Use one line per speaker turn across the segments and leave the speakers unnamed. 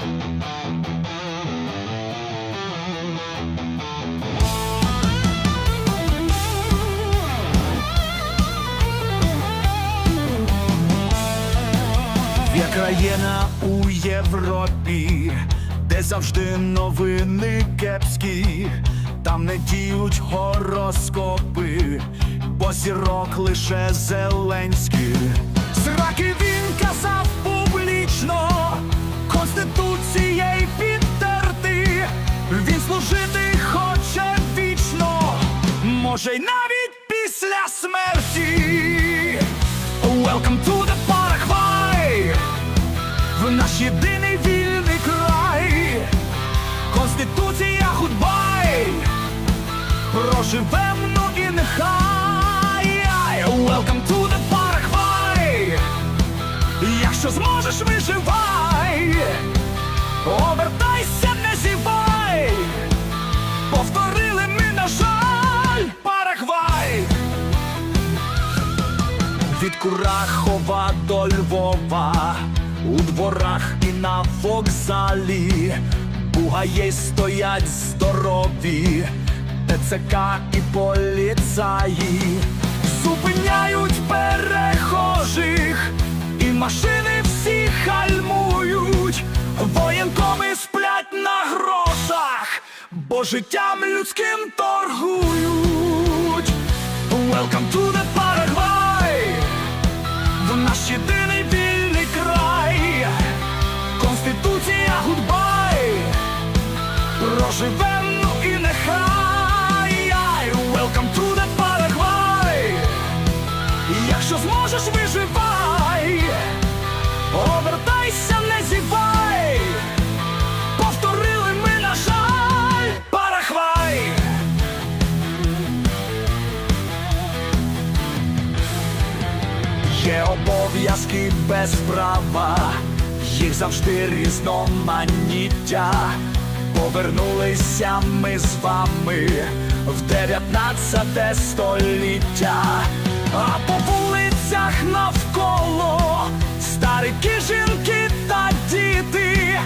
Є країна у Європі, де завжди новини кепські, там не діють гороскопи, бо зірок лише Зеленський. Зраки він казав може й навіть після смерті. Welcome to the Paraguay. В наш єдиний вільний край. Конституція гудбай Проживем, ну і нехай. Welcome to the Paraguay. Якщо зможеш, виживай Курахова до Львова, у дворах і на вокзалі, бугаї стоять здорові, ТЦК і поліцаї, зупиняють перехожих, і машини всі хальмують, воєнкоми сплять на грошах, бо життям людським Проживем, ну і нехай. Welcome to the Paraguay. Якщо зможеш, виживай. Обертайся, не зівай. Повторили ми, на жаль, Парагвай Є обов'язки без права, їх завжди різноманіття. Повернулися ми з вами в 19 століття, а по вулицях навколо старики, жінки та діти,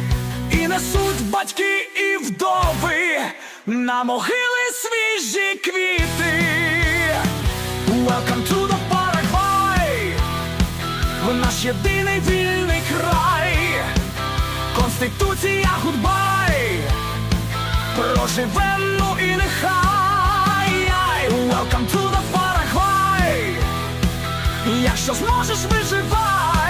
і несуть батьки і вдови на могили свіжі квіти. Welcome to the Paraguay. Наш єдиний вільний край. Конституція гудбай Проживем, ну і нехай. Welcome to the Paraguay. Якщо зможеш, виживай